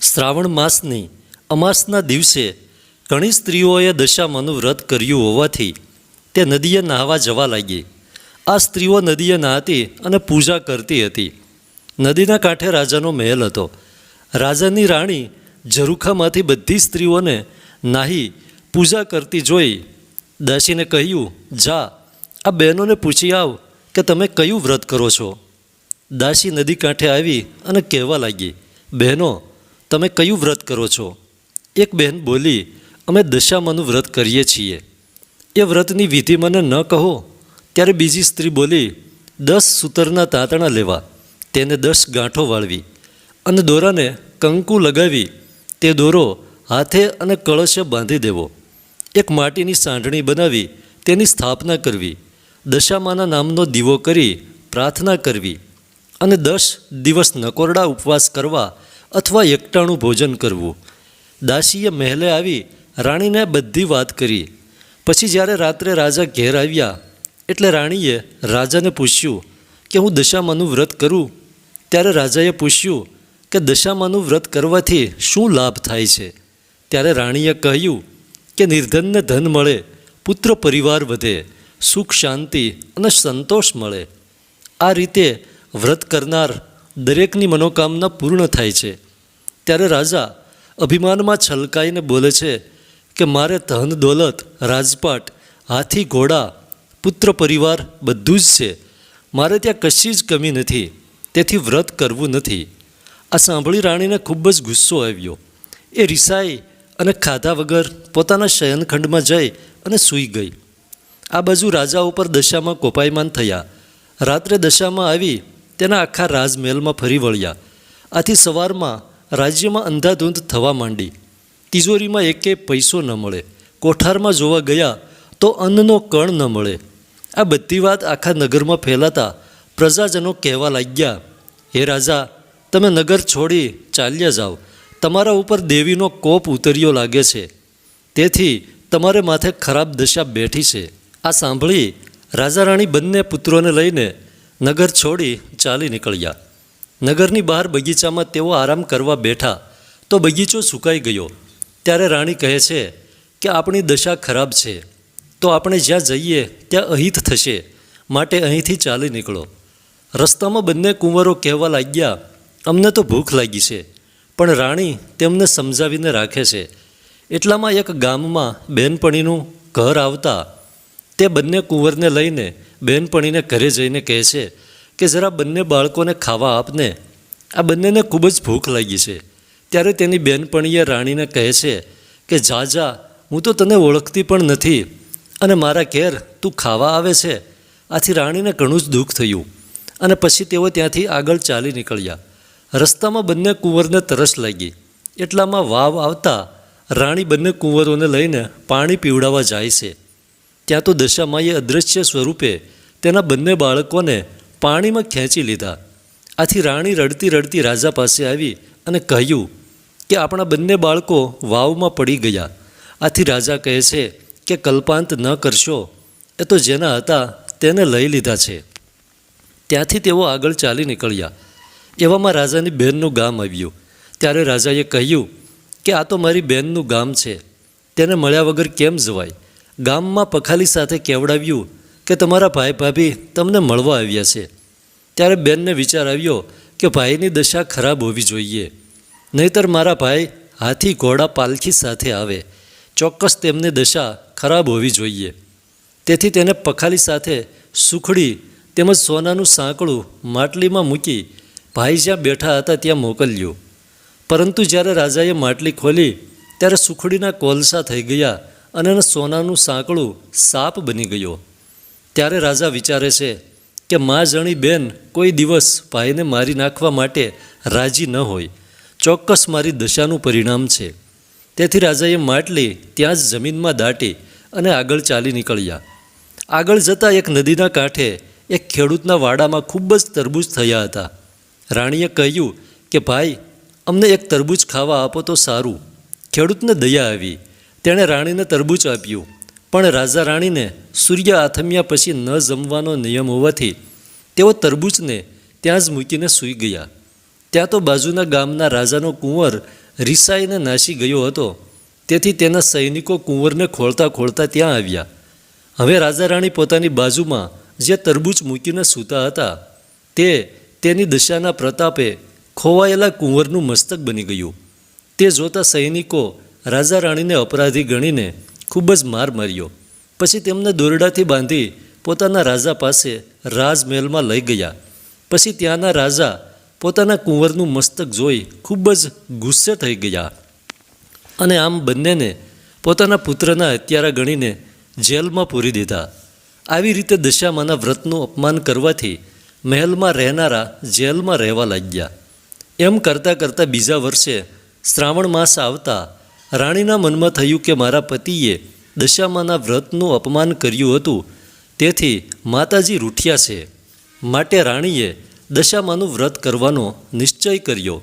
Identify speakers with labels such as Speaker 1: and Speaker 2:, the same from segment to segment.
Speaker 1: શ્રાવણ માસની અમાસના દિવસે ઘણી સ્ત્રીઓએ દશામાનું વ્રત કર્યું હોવાથી તે નદીએ નહાવા જવા લાગી. આ સ્ત્રીઓ નદીએ નહાતી અને પૂજા કરતી હતી. નદીના કાંઠે રાજાનો મહેલ હતો. રાજાની રાણી ઝરૂખામાંથી બધી સ્ત્રીઓને નાહી પૂજા કરતી જોઈ દાસીને કહ્યું, જા, આ બહેનોને પૂછી આવ કે તમે કયું વ્રત કરો છો? દાસી નદી કાંઠે આવી અને કહેવા લાગી, બહેનો તમે કયું વ્રત કરો છો? એક બહેન બોલી, અમે દશામાનું વ્રત કરીએ છીએ. એ વ્રતની વિધિ મને ન કહો. ત્યારે બીજી સ્ત્રી બોલી, દસ સૂતરના તાંતણા લેવા. તેને દસ ગાંઠો વાળવી અને દોરાને કંકુ લગાવી. તે દોરો હાથે અને કળશે બાંધી દેવો. એક માટીની સાંઢણી બનાવી, તેની સ્થાપના કરવી. દશામાના નામનો દીવો કરી પ્રાર્થના કરવી અને દસ દિવસ નકોરડા ઉપવાસ કરવા અથવા એકટાણું ભોજન કરવું. દાસીએ મહેલે આવી રાણીને બધી વાત કરી. પછી જ્યારે રાત્રે રાજા ઘેર આવ્યા, એટલે રાણીએ રાજાને પૂછ્યું કે હું દશામાનું વ્રત કરું? ત્યારે રાજાએ પૂછ્યું કે દશામાનું વ્રત કરવાથી શું લાભ થાય છે? ત્યારે રાણીએ કહ્યું કે નિર્ધનને ધન મળે, પુત્ર પરિવાર વધે, સુખ શાંતિ અને સંતોષ મળે. આ રીતે વ્રત કરનાર દરેકની મનોકામના પૂર્ણ થાય છે. ત્યારે રાજા અભિમાનમાં છલકાઈને બોલે છે કે મારે ધન, દોલત, રાજપાટ, હાથી, ઘોડા, પુત્ર, પરિવાર બધું જ છે. મારે ત્યાં કશી જ કમી નથી. તેથી વ્રત કરવું નથી. આ સાંભળી રાણીને ખૂબ જ ગુસ્સો આવ્યો. એ રિસાઈ અને ખાધા વગર પોતાના શયનખંડમાં જઈ અને સૂઈ ગઈ. આ બાજુ રાજા ઉપર દશામાં કોપાયમાન થયા. રાત્રે દશામાં આવી તેના આખા રાજમહેલમાં ફરી વળ્યા. આથી સવારમાં રાજ્યમાં અંધાધૂંધ થવા માંડી. તિજોરીમાં એકે પૈસો ન મળે. કોઠારમાં જોવા ગયા તો અન્નનો કણ ન મળે. આ બધી વાત આખા નગરમાં ફેલાતા પ્રજાજનો કહેવા લાગ્યા, હે રાજા, તમે નગર છોડી ચાલ્યા જાઓ. તમારા ઉપર દેવીનો કોપ ઉતર્યો લાગે છે. તેથી તમારે માથે ખરાબ દશા બેઠી છે. આ સાંભળી રાજા રાણી બંને પુત્રોને લઈને નગર છોડી ચાલી નીકળ્યા. નગરની બહાર બગીચામાં તેઓ આરામ કરવા બેઠા તો બગીચો સુકાઈ ગયો. ત્યારે રાણી કહે છે કે આપણી દશા ખરાબ છે. તો આપણે જ્યાં જઈએ ત્યાં અહિત થશે. માટે અહીંથી ચાલી નીકળો. રસ્તામાં બંને કુંવરો કહેવા લાગ્યા, અમને તો ભૂખ લાગી છે. પણ રાણી તેમને સમજાવીને રાખે છે, એટલામાં એક ગામમાં બહેનપણીનું ઘર આવતા તે બંને કુંવરને લઈને બહેનપણીને ઘરે જઈને કહે છે કે જરા બંને બાળકોને ખાવા આપને. આ બંનેને ખૂબ જ ભૂખ લાગી છે. ત્યારે તેની બહેનપણીએ રાણીને કહે છે કે, જા જા, હું તો તને ઓળખતી પણ નથી. અને મારા ઘેર તું ખાવા આવે છે. આથી રાણીને ઘણું જ દુઃખ થયું. અને પછી તેઓ ત્યાંથી આગળ ચાલી નીકળ્યા. રસ્તામાં બંને કુંવરને તરસ લાગી. એટલામાં વાવ આવતા રાણી બંને કુંવરોને લઈને પાણી પીવડાવવા જાય છે. ત્યાં તો દશામાએ અદૃશ્ય સ્વરૂપે તેના બંને બાળકોને પાણીમાં ખેંચી લીધા. આથી રાણી રડતી રડતી રાજા પાસે આવી અને કહ્યું કે આપણા બંને બાળકો વાવમાં પડી ગયા. આથી રાજા કહે છે કે કલ્પાંત ન કરશો. એ તો જેના હતા તેને લઈ લીધા છે. ત્યાંથી તેઓ આગળ ચાલી નીકળ્યા. એવામાં રાજાની બહેનનું ગામ આવ્યું. ત્યારે રાજાએ કહ્યું કે આ તો મારી બહેનનું ગામ છે. તેને મળ્યા વગર કેમ જવાય? ગામમાં પખાલી સાથે કેવડાવ્યું કે તમારા ભાઈ ભાભી તમને મળવા આવ્યા છે. ત્યારે બેનને વિચાર આવ્યો કે ભાઈની દશા ખરાબ હોવી જોઈએ. નહીતર મારા ભાઈ હાથી ઘોડા પાલખી સાથે આવે. ચોક્કસ તેમની દશા ખરાબ હોવી જોઈએ. તેથી તેને પખાલી સાથે સુખડી તેમજ સોનાનું સાંકળું માટલીમાં મૂકી ભાઈ જ્યાં બેઠા હતા ત્યાં મોકલ્યું. પરંતુ જ્યારે રાજાએ માટલી ખોલી, ત્યારે સુખડીના કોલસા થઈ ગયા અને સોનાનું સાંકળું સાપ બની ગયો. ત્યારે રાજા વિચારે છે કે મા જણી બેન કોઈ દિવસ ભાઈને મારી નાખવા માટે રાજી ન હોય. ચોક્કસ મારી દશાનું પરિણામ છે. તેથી રાજાએ માટલી ત્યાં જ જમીનમાં દાટી અને આગળ ચાલી નીકળ્યા. આગળ જતાં એક નદીના કાંઠે એક ખેડૂતના વાડામાં ખૂબ જ તરબૂચ થયા હતા. રાણીએ કહ્યું કે, ભાઈ, અમને એક તરબૂચ ખાવા આપો તો સારું. ખેડૂતને દયા આવી. તેણે રાણીને તરબૂચ આપ્યું. પણ રાજા રાણીને સૂર્ય આથમ્યા પછી ન જમવાનો નિયમ હોવાથી તેઓ તરબૂચને ત્યાં જ મૂકીને સૂઈ ગયા. ત્યાં તો બાજુના ગામના રાજાનો કુંવર રિસાઈને નાસી ગયો હતો. તેથી તેના સૈનિકો કુંવરને ખોળતા ખોળતા ત્યાં આવ્યા. હવે રાજા રાણી પોતાની બાજુમાં જે તરબૂચ મૂકીને સૂતા હતા, તે તેની દશાના પ્રતાપે ખોવાયેલા કુંવરનું મસ્તક બની ગયું. તે જોતા સૈનિકો રાજા રાણીને અપરાધી ગણીને ખૂબ જ માર માર્યો. પછી તેમને દોરડાથી બાંધી પોતાના રાજા પાસે રાજમહેલમાં લઈ ગયા. પછી ત્યાંના રાજા પોતાના કુંવરનું મસ્તક જોઈ ખૂબ જ ગુસ્સે થઈ ગયા. અને આમ બંનેને પોતાના પુત્રના હત્યારા ગણીને જેલમાં પૂરી દીધા. આવી રીતે દશામાના વ્રતનું અપમાન કરવાથી મહેલમાં રહેનારા જેલમાં રહેવા લાગ્યા. એમ કરતાં કરતાં બીજા વર્ષે શ્રાવણ માસ આવતા રાણીના મનમાં થયું કે મારા પતિએ દશામાના વ્રતનું અપમાન કર્યું હતું. તેથી માતાજી રૂઠ્યા છે. માટે રાણીએ દશામાનું વ્રત કરવાનો નિશ્ચય કર્યો.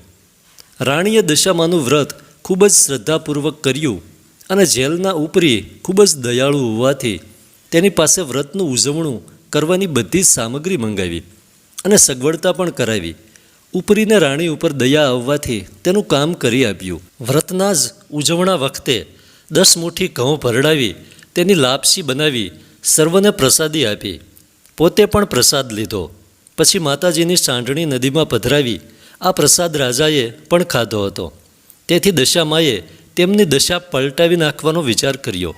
Speaker 1: રાણીએ દશામાનું વ્રત ખૂબ જ શ્રદ્ધાપૂર્વક કર્યું અને જેલના ઉપરી ખૂબ જ દયાળુ હોવાથી તેની પાસે વ્રતનું ઉજવણું કરવાની બધી જ સામગ્રી મંગાવી અને સગવડતા પણ કરાવી. ઉપરીને રાણી ઉપર દયા આવવાથી તેનું કામ કરી આપ્યું. વ્રતના જ ઉજવણા વખતે દસ મુઠ્ઠી ઘઉં ભરડાવી તેની લાપસી બનાવી સર્વને પ્રસાદી આપી. પોતે પણ પ્રસાદ લીધો. પછી માતાજીની સાંઢણી નદીમાં પધરાવી આ પ્રસાદ રાજાએ પણ ખાધો હતો. તેથી દશામાએ તેમની દશા પલટાવી નાખવાનો વિચાર કર્યો.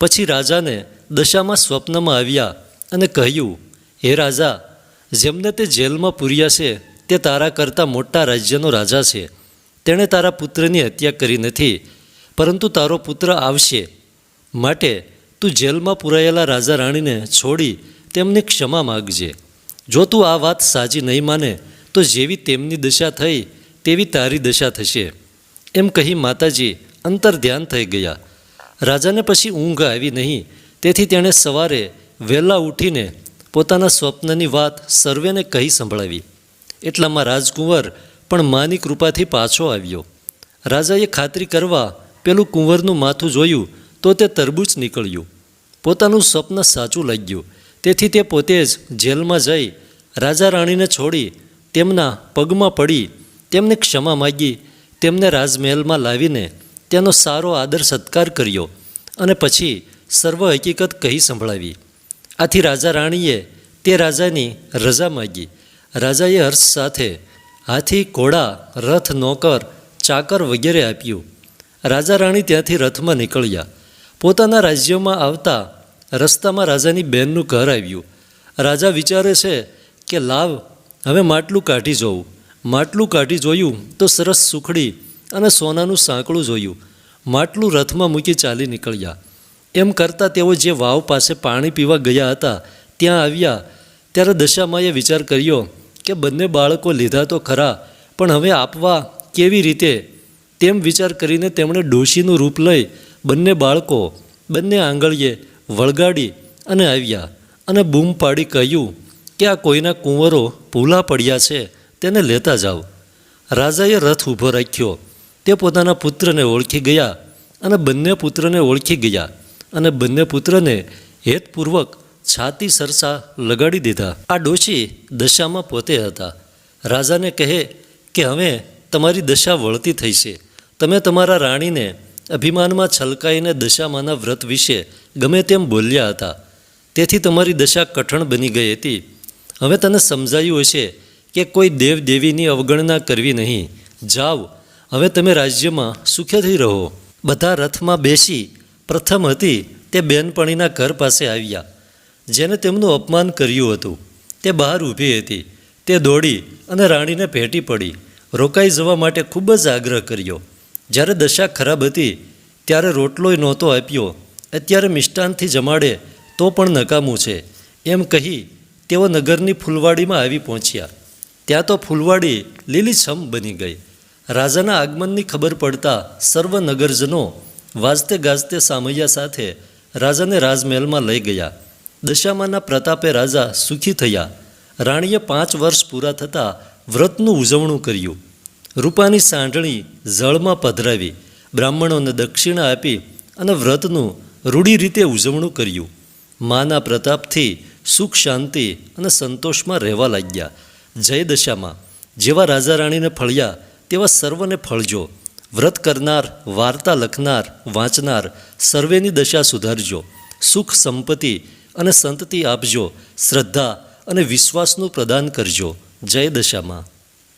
Speaker 1: પછી રાજાને દશામાં સ્વપ્નમાં આવ્યા અને કહ્યું, હે રાજા, જેમને તે જેલમાં પૂર્યા છે તે તારા કરતાં મોટા રાજ્યનો રાજા છે. તેણે તારા પુત્રની હત્યા કરી નથી, પરંતુ તારો પુત્ર આવશે. માટે તું જેલમાં પુરાયેલા રાજા રાણીને છોડી તેમને ક્ષમા માગજે. જો તું આ વાત સાચી નહીં માને, તો જેવી તેમની દશા થઈ, તેવી તારી દશા થશે. એમ કહી માતાજી અંતર ધ્યાન થઈ ગયા. રાજાને પછી ઊંઘ આવી નહીં, તેથી તેણે સવારે વહેલા ઉઠીને પોતાના સ્વપ્નની વાત સર્વેને કહી સંભળાવી. એટલામાં રાજકુંવર પણ માની કૃપાથી પાછો આવ્યો. રાજાએ ખાતરી કરવા પેલું કુંવરનું માથું જોયું તો તે તરબૂચ નીકળ્યું. પોતાનું સ્વપ્ન સાચું લાગ્યું. તેથી તે પોતે જ જેલમાં જઈ રાજા રાણીને છોડી તેમના પગમાં પડી, તેમને ક્ષમા માગી, તેમને રાજમહેલમાં લાવીને તેનો સારો આદર સત્કાર કર્યો અને પછી સર્વ હકીકત કહી સંભળાવી. આથી રાજા રાણીએ તે રાજાની રજા માગી. રાજાએ હર્ષ સાથે હાથી, ઘોડા, રથ, નોકર, ચાકર વગેરે આપ્યું. રાજા રાણી ત્યાંથી રથમાં નીકળ્યા. પોતાના રાજ્યમાં આવતા રસ્તામાં રાજાની બહેનનું ઘર આવ્યું. રાજા વિચારે છે કે, લાવ, હવે માટલું કાઢી જોઉં. માટલું કાઢી જોયું તો સરસ સુખડી અને સોનાનું સાંકળું જોયું. માટલું રથમાં મૂકી ચાલી નીકળ્યા. એમ કરતાં તેઓ જે વાવ પાસે પાણી પીવા ગયા હતા, ત્યાં આવ્યા. ત્યારે દશામાએ વિચાર કર્યો કે બંને બાળકો લીધા તો ખરા, પણ હવે આપવા કેવી રીતે? તેમ વિચાર કરીને તેમણે ડોશીનું રૂપ લઈ બંને બાળકો, બંને આંગળીએ વળગાડી અને આવ્યા અને બૂમ પાડી કહ્યું કે આ કોઈના કુંવરો ભૂલા પડ્યા છે, તેને લેતા જાઓ. રાજાએ રથ ઊભો રાખ્યો. તે પોતાના પુત્રને ઓળખી ગયા અને બંને પુત્રને ઓળખી ગયા અને બંને પુત્રને હેતપૂર્વક છાતી સરસા લગાડી દીધા. આ ડોશી દશામાં પોતે હતા. રાજાને કહે કે, હવે તમારી દશા વળતી થઈ છે. તમે તમારા રાણીને અભિમાનમાં છલકાઈને દશામાના વ્રત વિશે ગમે તેમ બોલ્યા હતા. તેથી તમારી દશા કઠણ બની ગઈ હતી. હવે તને સમજાયું હશે કે કોઈ દેવ દેવીની અવગણના કરવી નહીં. જાઓ, હવે તમે રાજ્યમાં સુખેથી રહો. બધા રથમાં બેસી પ્રથમ હતી તે બેનપણીના ઘર પાસે આવ્યા. જેને તેમનું અપમાન કર્યું હતું. તે બહાર ઊભી હતી. તે દોડી અને રાણીને ભેટી પડી. રોકાઈ જવા માટે ખૂબ જ આગ્રહ કર્યો. જ્યારે દશા ખરાબ હતી, ત્યારે રોટલોય નહોતો આપ્યો. અત્યારે મિષ્ટાનથી જમાડે તો પણ નકામું છે. એમ કહી તેઓ નગરની ફૂલવાડીમાં આવી પહોંચ્યા. ત્યાં તો ફૂલવાડી લીલીછમ બની ગઈ. રાજાના આગમનની ખબર પડતા સર્વ નગરજનો વાજતે ગાજતે સામૈયા સાથે રાજાને રાજમહેલમાં લઈ ગયા. દશામાના પ્રતાપે રાજા સુખી થયા. રાણીએ પાંચ વર્ષ પૂરા થતાં વ્રતનું ઉજવણું કર્યું. રૂપાની સાંઢણી જળમાં પધરાવી, બ્રાહ્મણોને દક્ષિણા આપી અને વ્રતનું રૂઢી રીતે ઉજવણું કર્યું. માના પ્રતાપથી સુખ, શાંતિ અને સંતોષમાં રહેવા લાગ્યા. જય દશામાં. જેવા રાજા રાણીને ફળ્યા, તેવા સર્વને ફળજો. વ્રત કરનાર, વાર્તા લખનાર, વાંચનાર, સર્વેની દશા સુધારજો. સુખ, સંપત્તિ અને સંતતિ આપજો શ્રદ્ધા અને વિશ્વાસનું પ્રદાન કરજો. જય દશામાં.